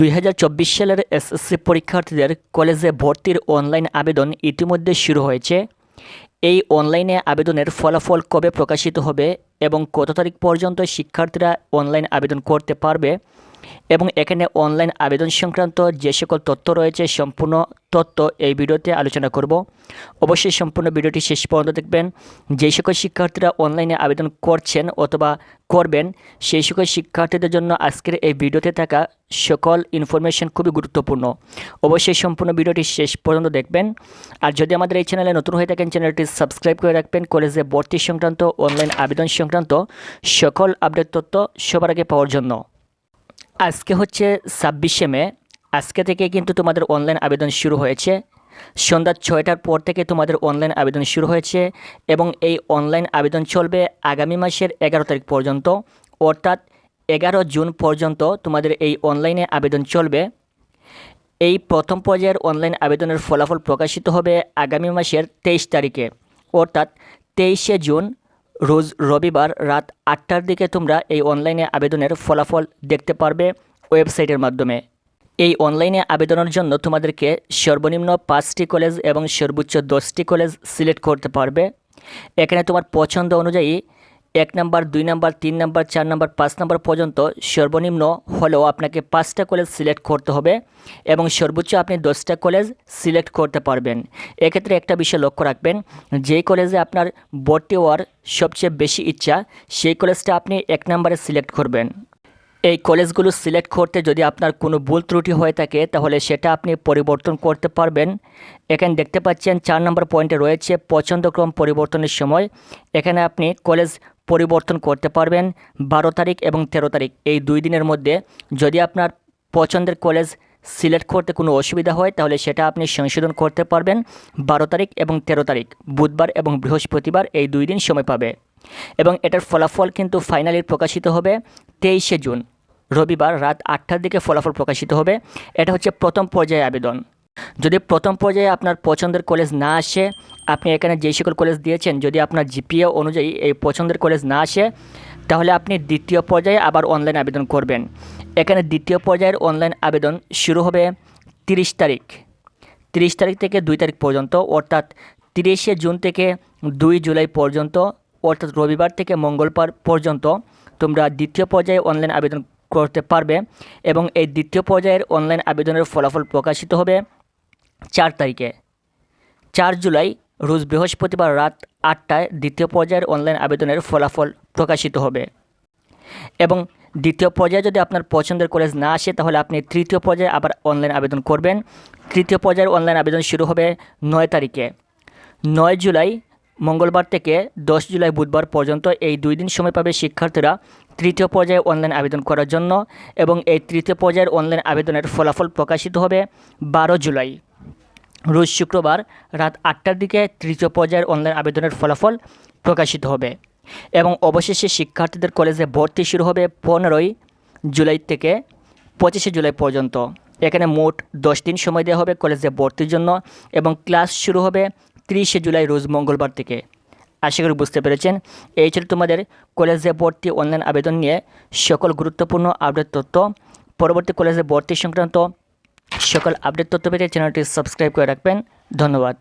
দুই হাজার চব্বিশ সালের এসএসসি পরীক্ষার্থীদের কলেজে ভর্তির অনলাইন আবেদন ইতিমধ্যে শুরু হয়েছে। এই অনলাইনে আবেদনের ফলাফল কবে প্রকাশিত হবে এবং কত তারিখ পর্যন্ত শিক্ষার্থীরা অনলাইন আবেদন করতে পারবে এবং এখানে অনলাইন আবেদন সংক্রান্ত যে সকল তথ্য রয়েছে, সম্পূর্ণ তথ্য এই ভিডিওতে আলোচনা করব। অবশ্যই সম্পূর্ণ ভিডিওটি শেষ পর্যন্ত দেখবেন। যে সকল শিক্ষার্থীরা অনলাইনে আবেদন করছেন অথবা করবেন, সেই সকল শিক্ষার্থীদের জন্য আজকের এই ভিডিওতে থাকা সকল ইনফরমেশন খুবই গুরুত্বপূর্ণ। অবশ্যই সম্পূর্ণ ভিডিওটি শেষ পর্যন্ত দেখবেন। আর যদি আমাদের এই চ্যানেলে নতুন হয়ে থাকেন চ্যানেলটি সাবস্ক্রাইব করে রাখবেন। কলেজে ভর্তি সংক্রান্ত অনলাইন আবেদন সংক্রান্ত সকল আপডেট তথ্য সবার আগে পাওয়ার জন্য। আজকে হচ্ছে ছাব্বিশে মে। আজকে থেকে কিন্তু তোমাদের অনলাইন আবেদন শুরু হয়েছে। সন্ধ্যা ছয়টার পর থেকে তোমাদের অনলাইন আবেদন শুরু হয়েছে এবং এই অনলাইন আবেদন চলবে আগামী মাসের এগারো তারিখ পর্যন্ত। অর্থাৎ এগারো জুন পর্যন্ত তোমাদের এই অনলাইনে আবেদন চলবে। এই প্রথম পর্যায়ের অনলাইন আবেদনের ফলাফল প্রকাশিত হবে আগামী মাসের তেইশ তারিখে। অর্থাৎ তেইশে জুন রোজ রবিবার রাত আটটার দিকে তোমরা এই অনলাইনে আবেদনের ফলাফল দেখতে পারবে ওয়েবসাইটের মাধ্যমে। এই অনলাইনে আবেদনের জন্য তোমাদেরকে সর্বনিম্ন পাঁচটি কলেজ এবং সর্বোচ্চ দশটি কলেজ সিলেক্ট করতে পারবে। এখানে তোমার পছন্দ অনুযায়ী এক নাম্বার, দুই নাম্বার, তিন নাম্বার, চার নাম্বার, পাঁচ নাম্বার পর্যন্ত সর্বনিম্ন হলেও আপনাকে পাঁচটা কলেজ সিলেক্ট করতে হবে এবং সর্বোচ্চ আপনি দশটা কলেজ সিলেক্ট করতে পারবেন। এক্ষেত্রে একটা বিষয় লক্ষ্য রাখবেন যেই কলেজে আপনার ভর্তি হওয়ার সবচেয়ে বেশি ইচ্ছা, সেই কলেজটা আপনি এক নাম্বারে সিলেক্ট করবেন। এই কলেজগুলো সিলেক্ট করতে যদি আপনার কোনো ভুল ত্রুটি হয়ে থাকে, তাহলে সেটা আপনি পরিবর্তন করতে পারবেন। এখানে দেখতে পাচ্ছেন, চার নম্বর পয়েন্টে রয়েছে পছন্দক্রম পরিবর্তনের সময়। এখানে আপনি কলেজ পরিবর্তন করতে পারবেন বারো তারিখ এবং তেরো তারিখ। এই দুই দিনের মধ্যে যদি আপনার পছন্দের কলেজ সিলেক্ট করতে কোনো অসুবিধা হয়, তাহলে সেটা আপনি সংশোধন করতে পারবেন বারো তারিখ এবং তেরো তারিখ। বুধবার এবং বৃহস্পতিবার এই দুই দিন সময় পাবে। এবং এটার ফলাফল কিন্তু ফাইনালি প্রকাশিত হবে তেইশে জুন। রবিবার রাত আটটার দিকে ফলাফল প্রকাশিত হবে। এটা হচ্ছে প্রথম পর্যায়ে আবেদন। যদি প্রথম পর্যায়ে আপনার পছন্দের কলেজ না আসে, আপনি এখানে যে সকল কলেজ দিয়েছেন, যদি আপনার জিপিএ অনুযায়ী এই পছন্দের কলেজ না আসে, তাহলে আপনি দ্বিতীয় পর্যায়ে আবার অনলাইন আবেদন করবেন। এখানে দ্বিতীয় পর্যায়ের অনলাইন আবেদন শুরু হবে তিরিশ তারিখ। তিরিশ তারিখ থেকে দুই তারিখ পর্যন্ত, অর্থাৎ তিরিশে জুন থেকে দুই জুলাই পর্যন্ত, অর্থাৎ রবিবার থেকে মঙ্গলবার পর্যন্ত তোমরা দ্বিতীয় পর্যায়ে অনলাইন আবেদন করতে পারবে এবং এই দ্বিতীয় পর্যায়ের অনলাইন আবেদনের ফলাফল প্রকাশিত হবে। চার তারিখে। চার জুলাই, রোজ বৃহস্পতিবার রাত আটটায় দ্বিতীয় পর্যায়ের অনলাইন আবেদনের ফলাফল প্রকাশিত হবে। এবং দ্বিতীয় পর্যায়ে যদি আপনার পছন্দের কলেজ না আসে, তাহলে আপনি তৃতীয় পর্যায়ে আবার অনলাইন আবেদন করবেন। তৃতীয় পর্যায়ের অনলাইন আবেদন শুরু হবে নয় তারিখে। নয় জুলাই, মঙ্গলবার থেকে দশ জুলাই বুধবার পর্যন্ত এই দুই দিন সময় পাবে শিক্ষার্থীরা তৃতীয় পর্যায়ে অনলাইন আবেদন করার জন্য এবং এই তৃতীয় পর্যায়ের অনলাইন আবেদনের ফলাফল প্রকাশিত হবে বারো জুলাই। রোজ শুক্রবার রাত আটটার দিকে তৃতীয় পর্যায়ের অনলাইন আবেদনের ফলাফল প্রকাশিত হবে এবং অবশেষে শিক্ষার্থীদের কলেজে ভর্তি শুরু হবে পনেরোই জুলাই থেকে পঁচিশে জুলাই পর্যন্ত। এখানে মোট দশ দিন সময় দেওয়া হবে কলেজে ভর্তির জন্য এবং ক্লাস শুরু হবে তিরিশে জুলাই রোজ মঙ্গলবার থেকে। আশা করি বুঝতে পেরেছেন। এই ছিল তোমাদের কলেজে ভর্তি অনলাইন আবেদন নিয়ে সকল গুরুত্বপূর্ণ আপডেট তথ্য। পরবর্তী কলেজে ভর্তি সংক্রান্ত সকল আপডেট তথ্য পেতে চ্যানেলটি সাবস্ক্রাইব করে রাখবেন। ধন্যবাদ।